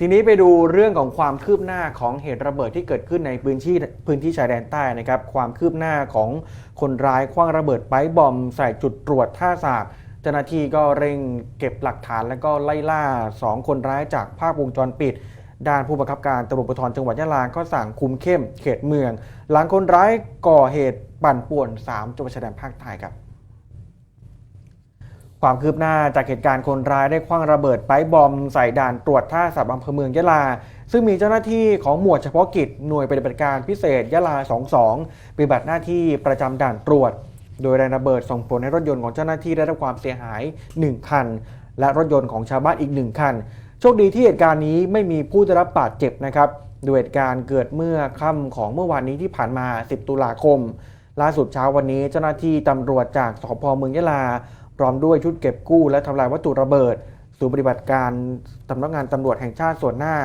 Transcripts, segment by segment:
ทีนี้ไปดูเรื่องของความคืบหน้าของเหตุระเบิดที่เกิดขึ้นในพื้นที่พื้นที่ชายแดนใต้นะครับ ความคืบหน้าของคนร้ายคว้างระเบิดไปบอมใส่จุดตรวจท่าสากเจ้าหน้าที่ก็เร่งเก็บหลักฐานแล้วก็ไล่ล่า 2 คนร้ายจากภาพวงจรปิด ด้านผู้บังคับการตำรวจภูธรจังหวัดยะลาก็สั่งคุมเข้มเขตเมือง หลังคนร้ายก่อเหตุปั่นป่วน 3จังหวัดชายแดนภาคใต้ครับ ความคืบหน้าจากเหตุการณ์คนร้ายได้คว้างระเบิดไปบอมใส่ด่านตรวจท่าสับอำเภอเมืองยะลา ซึ่งมีเจ้าหน้าที่ของหมวดเฉพาะกิจหน่วยปฏิบัติการพิเศษยะลา 22 ปฏิบัติหน้าที่ประจำด่านตรวจ โดยแรงระเบิดส่งผลให้รถยนต์ของเจ้าหน้าที่ได้รับความเสียหาย 1 คัน และรถยนต์ของชาวบ้านอีก 1 คัน โชคดีที่เหตุการณ์นี้ไม่มีผู้ได้รับบาดเจ็บนะครับโดยเหตุการณ์เกิดเมื่อค่ำของเมื่อวานนี้ที่ผ่านมา 10 ตุลาคม ล่าสุดเช้าวันนี้เจ้าหน้าที่ตำรวจจากสพเมืองยะลา พร้อมด้วยชุดเก็บกู้และทำลายวัตถุระเบิดศูนย์ปฏิบัติการสำนักงานตำรวจแห่งชาติส่วนหน้า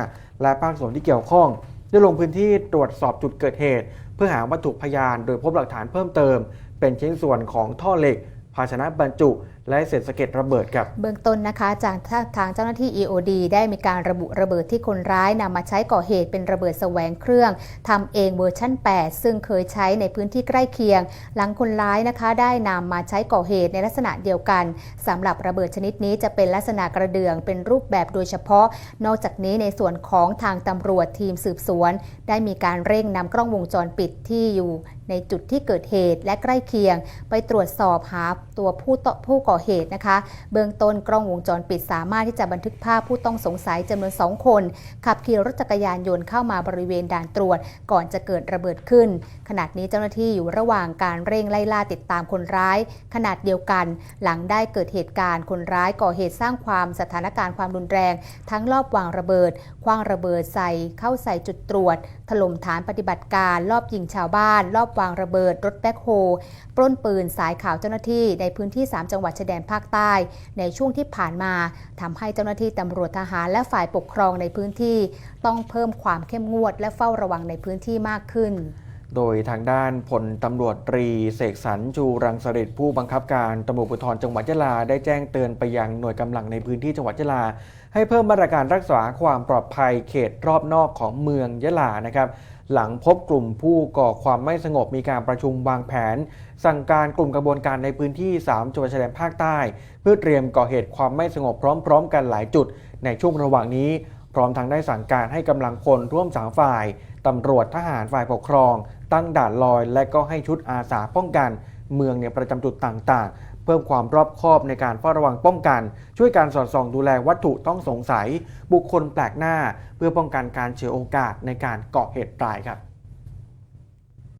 และภาคส่วนที่เกี่ยวข้อง ได้ลงพื้นที่ตรวจสอบจุดเกิดเหตุ เพื่อหาวัตถุพยานโดยพบหลักฐานเพิ่มเติม เป็นชิ้นส่วนของท่อเหล็ก ภาชนะบรรจุ และเศษสะเก็ดระเบิดครับ เบื้องต้นนะคะจากทางเจ้าหน้าที่ EOD ได้มีการระบุระเบิดที่คนร้ายนำมาใช้ก่อเหตุเป็นระเบิดแสวงเครื่องทำเองเวอร์ชั่น 8 ซึ่งเคยใช้ในพื้นที่ใกล้เคียง หลังคนร้ายนะคะได้นำมาใช้ก่อเหตุในลักษณะเดียวกันสำหรับระเบิดชนิดนี้จะเป็นลักษณะกระเดื่องเป็นรูปแบบโดยเฉพาะ นอกจากนี้ในส่วนของทางตำรวจทีมสืบสวน ได้มีการเร่งนำกล้องวงจรปิดที่อยู่ ในจุดที่เกิดเหตุและใกล้เคียง ไปตรวจสอบหาตัวผู้ต่อผู้ก่อเหตุนะคะ เบื้องต้นกล้องวงจรปิดสามารถที่จะบันทึกภาพผู้ต้องสงสัยจำนวน 2 คน ขับขี่รถจักรยานยนต์เข้ามาบริเวณด่านตรวจ ก่อนจะเกิดระเบิดขึ้น ขณะนี้เจ้าหน้าที่อยู่ระหว่างการเร่งไล่ล่าติดตามคนร้าย ขนาดเดียวกัน หลังได้เกิดเหตุการณ์คนร้ายก่อเหตุสร้างความสถานการณ์ความรุนแรง ทั้งรอบวางระเบิดคว้างระเบิดใส่เข้าใส่จุดตรวจ ถล่มฐานปฏิบัติการ รอบยิงชาวบ้าน รอบวางระเบิดรถแบ็คโฮปล้นปืนสายข่าวเจ้าหน้าที่ในพื้นที่ 3 จังหวัดชายแดนภาคใต้ ในช่วงที่ผ่านมาทำให้เจ้าหน้าที่ตำรวจทหารและฝ่ายปกครองในพื้นที่ ต้องเพิ่มความเข้มงวด และเฝ้าระวังในพื้นที่มากขึ้นโดยทางด้านพลตำรวจตรีเสกสรรชูรังสฤษผู้บังคับการตำรวจภูธรจังหวัดยะลาได้แจ้งเตือนไปยังหน่วยกำลังในพื้นที่จังหวัดยะลา ให้เพิ่มมาตรการรักษาความปลอดภัยเขตรอบนอกของเมืองยะลานะครับ หลังพบกลุ่มผู้ก่อความไม่สงบมีการประชุมวางแผน สั่งการกลุ่มกระบวนการในพื้นที่ 3 จังหวัดชายแดนภาคใต้ เพื่อเตรียมก่อเหตุความไม่สงบพร้อม ๆ กันหลายจุด ในช่วงระหว่างนี้ พร้อมทั้งได้สั่งการให้กำลังพลร่วมสามฝ่ายตำรวจทหารฝ่ายปกครอง ตั้งด่านลอย และก็ให้ชุดอาสาป้องกัน เมืองเนี่ยประจำจุดต่างๆ เพิ่มความรอบคอบในการเฝ้าระวังป้องกัน ช่วยการสอดส่องดูแลวัตถุต้องสงสัย บุคคลแปลกหน้า เพื่อป้องกันการเฉวยโอกาสในการก่อเหตุร้ายครับ